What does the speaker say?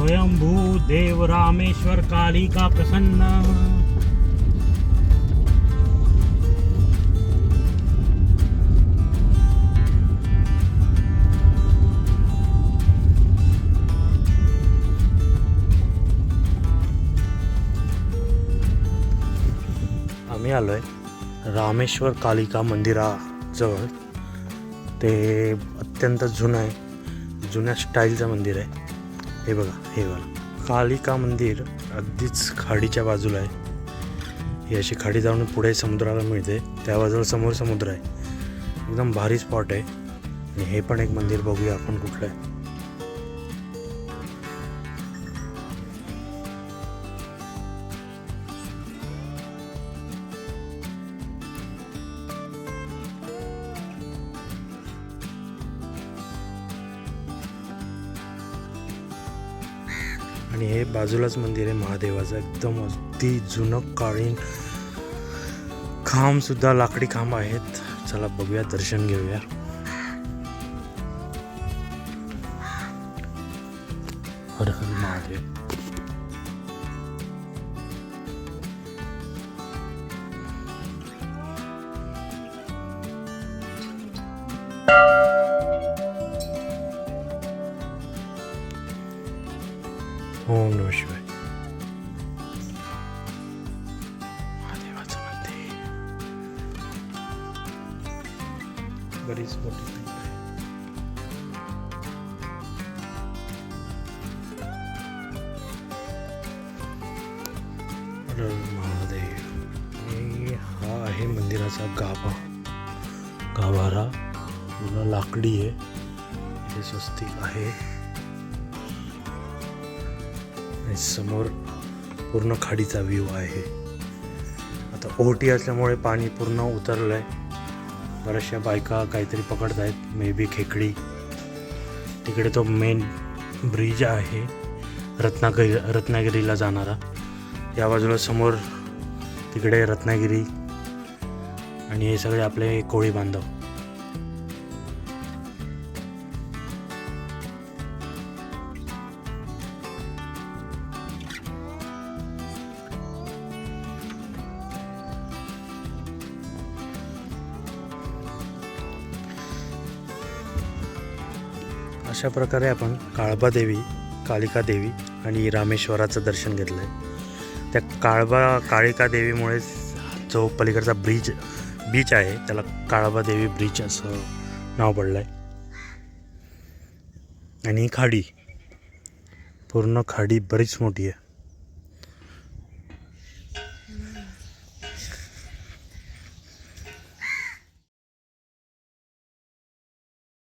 स्वयंभू देव रामेश्वर कालिका प्रसन्न। आम्ही आलो आहे रामेश्वर कालिका मंदिराजवळ. ते अत्यंत जुनं आहे. जुन्या स्टाईलचं मंदिर आहे. हे बघा हे बघा. कालिका मंदिर अगदीच खाडीच्या बाजूला आहे. ही अशी खाडी जाऊन पुढे समुद्राला मिळते. त्या बाजूला समोर समुद्र आहे. एकदम भारी स्पॉट आहे. आणि हे पण एक मंदिर बघूया आपण कुठलं आहे. आणि हे बाजूलाच मंदिर आहे महादेवाचं. एकदम अगदी जुनं काळीन खांब सुद्धा लाकडी खांब आहेत. चला बघूया दर्शन घेऊया. हर हर महादेव. ओम नम शिवाय महादेवाचं मंदिर बरीच मोठी महादेव आणि हा आहे मंदिराचा गाभा गाभारा पूर्ण लाकडी आहे इथे स्वस्तिक आहे आणि समोर पूर्ण खाडीचा व्ह्यू आहे. आता ओहटी असल्यामुळे पाणी पूर्ण उतरलं आहे बऱ्याचशा बायका काहीतरी पकडत आहेत मे बी खेकडी. तिकडे तो मेन ब्रिज आहे. रत्नागिरी रत्नागिरीला जाणारा. या बाजूला समोर तिकडे रत्नागिरी आणि हे सगळे आपले कोळी बांधव. अशा प्रकारे आपण काळबा देवी कालिका देवी आणि रामेश्वराचं दर्शन घेतलं आहे त्या काळबा काळिकादेवीमुळेच जो पलीकडचा ब्रिज बीच आहे त्याला काळबा देवी ब्रिज असं नाव पडलं आहे आणि खाडी पूर्ण खाडी बरीच मोठी आहे.